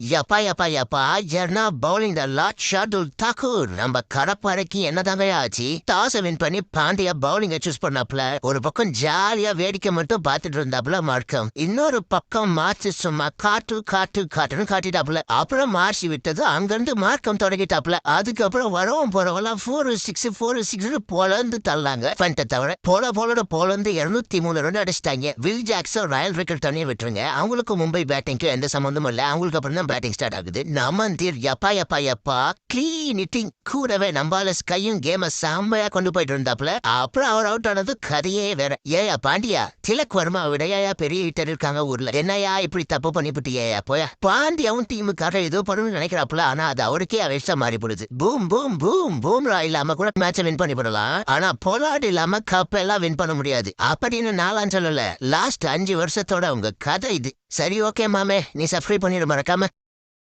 யப்பா யப்பா யப்பா ஜெர்னா bowling the lot Shardul Thakur நம்ம கடப்பாறைக்கு என்னதாங்க ஆச்சு டாஸ் வின் பண்ணி பாண்டியா பவுலிங்க சூஸ் பண்ணாப்ல ஒரு பக்கம் ஜாலியா வேடிக்கை மட்டும் பார்த்துட்டு இருந்தாப்ல மார்க்கம். இன்னொரு பக்கம் மார்ச் சும்மா காட்டு காட்டு காட்டுன்னு காட்டிட்டாப்ல அப்புறம் மார்ச்சி விட்டது அங்கிருந்து மார்க்கம் தொடங்கிட்டாப்ல அதுக்கப்புறம் வரவும் போறவெல்லாம் ஃபோர் சிக்ஸ் ஃபோர் சிக்ஸ் போலந்து தள்ளாங்க. ஃபண்ட்டை தவிர போல போலோட போலந்து இருநூத்தி மூணு ரன் அடிச்சிட்டாங்க. வில் ஜாக்சன் ராயல் விக்கெட் தனியாக விட்டுருங்க. அவங்களுக்கு மும்பை பேட்டிங்க்கு எந்த சம்மந்தமும் இல்ல. அவங்களுக்கு அப்புறம் பேட்டிங் ஸ்டார்ட் ஆகுது. நமந்தீர் யப்பா யப்பா யப்பா கிளீன் இட்டிங் கூடவே நம்பாலஸ் ஸ்கையும் கேம செம்மையா கொண்டு போயிட்டு இருந்தாப்ல. அப்புறம் அவர் அவுட் ஆனது கதையே வேற. ஏயா பாண்டியா திலக் வர்மா விடையா பெரிய ஹிட்டர் இருக்காங்க ஊர்ல. என்னையா இப்படி தப்பு பண்ணிவிட்டியா போயா. பாண்டியாவும் டீமுக்காக ஏதோ பண்ணணும்னு நினைக்கிறாப்ல ஆனா அது அவருக்கே அவேஷா மாறி போடுது. பூம் பூம் பூம் பூம்ரா இல்லாம கூட மேட்சை வின் பண்ணி போடலாம் ஆனா பொலாட் இல்லாம கப் எல்லாம் வின் பண்ண முடியாது. அப்படின்னு நாலாம் சொல்லல. லாஸ்ட் அஞ்சு வருஷத்தோட உங்க கதை இது. சரி ஓகே மாமே. நீ சப்ஸ்கிரைப் பண்ணிடு மறக்காம.